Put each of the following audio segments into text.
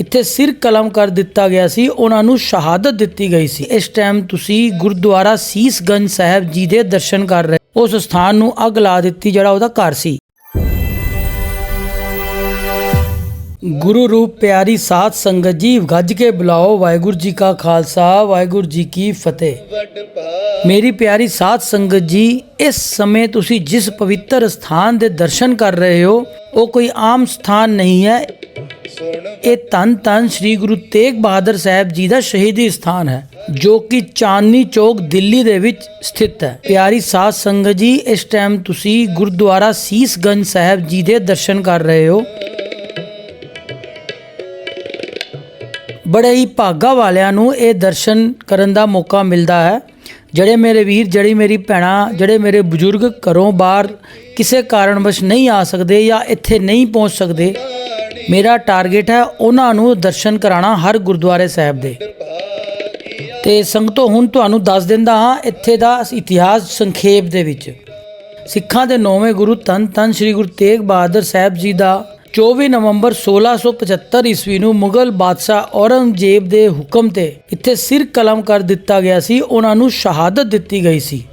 ਇੱਥੇ ਸਿਰ ਕਲਮ ਕਰ ਦਿੱਤਾ ਗਿਆ ਸੀ, ਉਹਨਾਂ ਨੂੰ ਸ਼ਹਾਦਤ ਦਿੱਤੀ ਗਈ ਸੀ। ਇਸ ਟਾਈਮ ਤੁਸੀਂ ਗੁਰਦੁਆਰਾ ਸੀਸਗੰਜ ਸਾਹਿਬ ਜੀ ਦੇ ਦਰਸ਼ਨ ਕਰ ਰਹੇ ਉਸ ਸਥਾਨ ਨੂੰ ਅੱਗ ਲਾ ਦਿੱਤੀ, ਜਿਹੜਾ ਉਹਦਾ ਘਰ ਸੀ। ਗੁਰੂ ਰੂਪ ਪਿਆਰੀ ਸਾਧ ਸੰਗਤ ਜੀ, ਗੱਜ ਕੇ ਬੁਲਾਓ। ਵਾਹਿਗੁਰੂ ਜੀ ਕਾ ਖਾਲਸਾ, ਵਾਹਿਗੁਰੂ ਜੀ ਕੀ ਫਤਿਹ। ਮੇਰੀ ਪਿਆਰੀ ਸਾਧ ਸੰਗਤ ਜੀ, ਇਸ ਸਮੇਂ ਤੁਸੀਂ ਜਿਸ ਪਵਿੱਤਰ ਸਥਾਨ ਦੇ ਦਰਸ਼ਨ ਕਰ ਰਹੇ ਹੋ, ਉਹ ਕੋਈ ਆਮ ਸਥਾਨ ਨਹੀਂ ਹੈ। ਇਹ ਧੰਨ ਧੰਨ ਸ੍ਰੀ ਗੁਰੂ ਤੇਗ ਬਹਾਦਰ ਸਾਹਿਬ ਜੀ ਦਾ ਸ਼ਹੀਦੀ ਸਥਾਨ ਹੈ, ਜੋ ਕਿ ਚਾਂਦਨੀ ਚੌਕ ਦਿੱਲੀ ਦੇ ਵਿੱਚ ਸਥਿਤ ਹੈ। ਪਿਆਰੀ ਸਾਧ ਸੰਗਤ ਜੀ, ਇਸ ਟਾਈਮ ਤੁਸੀਂ ਗੁਰਦੁਆਰਾ ਸੀਸਗੰਜ ਸਾਹਿਬ ਜੀ ਦੇ ਦਰਸ਼ਨ ਕਰ ਰਹੇ ਹੋ। ਬੜੇ ਹੀ ਭਾਗਾ ਵਾਲਿਆਂ ਨੂੰ ਇਹ ਦਰਸ਼ਨ ਕਰਨ ਦਾ ਮੌਕਾ ਮਿਲਦਾ ਹੈ। ਜਿਹੜੇ ਮੇਰੇ ਵੀਰ, ਜਿਹੜੀ ਮੇਰੀ ਭੈਣਾਂ, ਜਿਹੜੇ ਮੇਰੇ ਬਜ਼ੁਰਗ ਘਰੋਂ ਬਾਹਰ ਕਿਸੇ ਕਾਰਨਵਸ਼ ਨਹੀਂ ਆ ਸਕਦੇ ਜਾਂ ਇੱਥੇ ਨਹੀਂ ਪਹੁੰਚ ਸਕਦੇ ਮੇਰਾ ਟਾਰਗੇਟ ਹੈ ਉਹਨਾਂ ਨੂੰ ਦਰਸ਼ਨ ਕਰਾਉਣਾ ਹਰ ਗੁਰਦੁਆਰੇ ਸਾਹਿਬ ਦੇ। ਤੇ ਸੰਗਤੋ ਹੁਣ ਤੁਹਾਨੂੰ ਦੱਸ ਦਿੰਦਾ ਹਾਂ, ਇੱਥੇ ਦਾ ਇਤਿਹਾਸ ਸੰਖੇਪ ਦੇ ਵਿੱਚ। ਸਿੱਖਾਂ ਦੇ ਨੌਵੇਂ ਗੁਰੂ ਧੰਨ ਧੰਨ ਸ੍ਰੀ ਗੁਰੂ ਤੇਗ ਬਹਾਦਰ ਸਾਹਿਬ ਜੀ ਦਾ 24 ਨਵੰਬਰ 1675 ਈਸਵੀ ਨੂੰ ਮੁਗਲ ਬਾਦਸ਼ਾਹ ਔਰੰਗਜ਼ੇਬ ਦੇ ਹੁਕਮ ਤੇ ਇੱਥੇ ਸਿਰ ਕਲਮ ਕਰ ਦਿੱਤਾ ਗਿਆ ਸੀ, ਉਹਨਾਂ ਨੂੰ ਸ਼ਹਾਦਤ ਦਿੱਤੀ ਗਈ ਸੀ।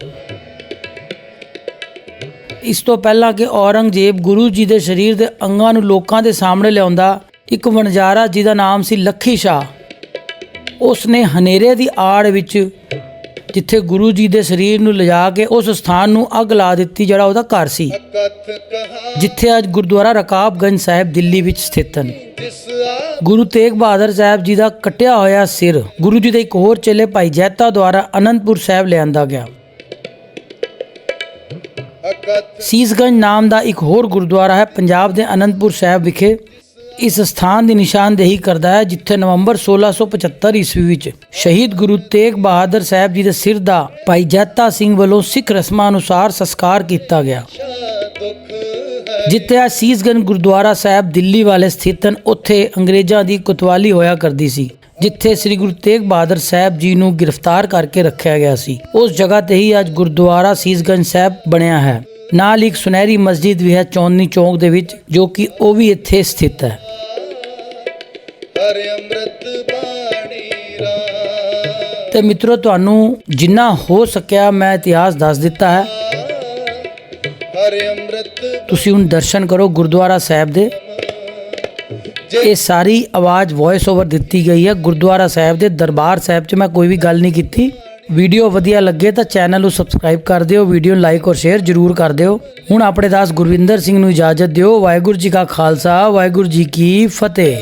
ਇਸ ਤੋਂ ਪਹਿਲਾਂ ਕਿ ਔਰੰਗਜ਼ੇਬ ਗੁਰੂ ਜੀ ਦੇ ਸਰੀਰ ਦੇ ਅੰਗਾਂ ਨੂੰ ਲੋਕਾਂ ਦੇ ਸਾਹਮਣੇ ਲਿਆਉਂਦਾ, ਇੱਕ ਵਣਜਾਰਾ ਜਿਹਦਾ ਨਾਮ ਸੀ ਲੱਖੀ ਸ਼ਾਹ। ਉਸ ਨੇ ਹਨੇਰੇ ਦੀ ਆੜ ਵਿੱਚ ਜਿੱਥੇ ਗੁਰੂ ਜੀ ਦੇ ਸਰੀਰ ਨੂੰ ਲਿਜਾ ਕੇ ਉਸ ਸਥਾਨ ਨੂੰ ਅੱਗ ਲਾ ਦਿੱਤੀ, ਜਿਹੜਾ ਉਹਦਾ ਘਰ ਸੀ, ਜਿੱਥੇ ਅੱਜ ਗੁਰਦੁਆਰਾ ਰਕਾਬਗੰਜ ਸਾਹਿਬ ਦਿੱਲੀ ਵਿੱਚ ਸਥਿਤ ਹਨ। ਗੁਰੂ ਤੇਗ ਬਹਾਦਰ ਸਾਹਿਬ ਜੀ ਦਾ ਕਟਿਆ ਹੋਇਆ ਸਿਰ ਗੁਰੂ ਜੀ ਦੇ ਇੱਕ ਹੋਰ ਚੇਲੇ ਭਾਈ ਜੈਤਾ ਦੁਆਰਾ ਅਨੰਦਪੁਰ ਸਾਹਿਬ ਲਿਆਂਦਾ ਗਿਆ। ਸੀਸਗੰਜ ਨਾਮ ਦਾ ਇੱਕ ਹੋਰ ਗੁਰਦੁਆਰਾ ਹੈ, ਪੰਜਾਬ ਦੇ ਅਨੰਦਪੁਰ ਸਾਹਿਬ ਵਿਖੇ। ਇਸ ਸਥਾਨ ਦੀ ਨਿਸ਼ਾਨਦੇਹੀ ਕਰਦਾ ਹੈ, ਜਿੱਥੇ ਨਵੰਬਰ 1675 ਈਸਵੀ ਵਿੱਚ ਸ਼ਹੀਦ ਗੁਰੂ ਤੇਗ ਬਹਾਦਰ ਸਾਹਿਬ ਜੀ ਦੇ ਸਿਰ ਦਾ ਭਾਈ ਜੈਤਾ ਸਿੰਘ ਵੱਲੋਂ ਸਿੱਖ ਰਸਮਾਂ ਅਨੁਸਾਰ ਸੰਸਕਾਰ ਕੀਤਾ ਗਿਆ। ਜਿੱਥੇ ਆ ਸੀਸਗੰਜ ਗੁਰਦੁਆਰਾ ਸਾਹਿਬ ਦਿੱਲੀ ਵਾਲੇ ਸਥਿਤ ਹਨ, ਉੱਥੇ ਅੰਗਰੇਜ਼ਾਂ ਦੀ ਕੁਤਵਾਲੀ ਹੋਇਆ ਕਰਦੀ ਸੀ, ਜਿੱਥੇ ਸ੍ਰੀ ਗੁਰੂ ਤੇਗ ਬਹਾਦਰ ਸਾਹਿਬ ਜੀ ਨੂੰ ਗ੍ਰਿਫਤਾਰ ਕਰਕੇ ਰੱਖਿਆ ਗਿਆ ਸੀ। ਉਸ ਜਗ੍ਹਾ ਤੇ ਹੀ ਅੱਜ ਗੁਰਦੁਆਰਾ ਸੀਸਗੰਜ ਸਾਹਿਬ ਬਣਿਆ ਹੈ। ਨਾਲ ਇੱਕ ਸੁਨਹਿਰੀ ਮਸਜਿਦ ਵੀ ਹੈ ਚੌਂਦਨੀ ਚੌਂਕ ਦੇ ਵਿੱਚ ਜੋ ਕਿ ਉਹ ਵੀ ਇੱਥੇ ਸਥਿਤ ਹੈ। ਤੇ ਮਿੱਤਰੋ ਤੁਹਾਨੂੰ ਜਿੰਨਾ ਹੋ ਸਕਿਆ ਮੈਂ ਇਤਿਹਾਸ ਦੱਸ ਦਿੱਤਾ ਹੈ। ਤੁਸੀਂ ਹੁਣ ਦਰਸ਼ਨ ਕਰੋ ਗੁਰਦੁਆਰਾ ਸਾਹਿਬ ਦੇ। ਇਹ ਸਾਰੀ ਆਵਾਜ਼ ਵੌਇਸ ਓਵਰ ਦਿੱਤੀ ਗਈ ਹੈ ਗੁਰਦੁਆਰਾ ਸਾਹਿਬ ਦੇ ਦਰਬਾਰ ਸਾਹਿਬ 'ਚ। ਮੈਂ ਕੋਈ ਵੀ ਗੱਲ ਨਹੀਂ ਕੀਤੀ। ਵੀਡੀਓ ਵਧੀਆ ਲੱਗੇ ਤਾਂ ਚੈਨਲ ਨੂੰ ਸਬਸਕ੍ਰਾਈਬ ਕਰ ਦਿਓ, ਵੀਡੀਓ ਨੂੰ ਲਾਈਕ ਔਰ ਸ਼ੇਅਰ ਜਰੂਰ ਕਰ ਦਿਓ। ਹੁਣ ਆਪਣੇ ਦਾਸ ਗੁਰਵਿੰਦਰ ਸਿੰਘ ਨੂੰ ਇਜਾਜ਼ਤ ਦਿਓ। ਵਾਹਿਗੁਰੂ ਜੀ ਕਾ ਖਾਲਸਾ, ਵਾਹਿਗੁਰੂ ਜੀ ਕੀ ਫਤਿਹ।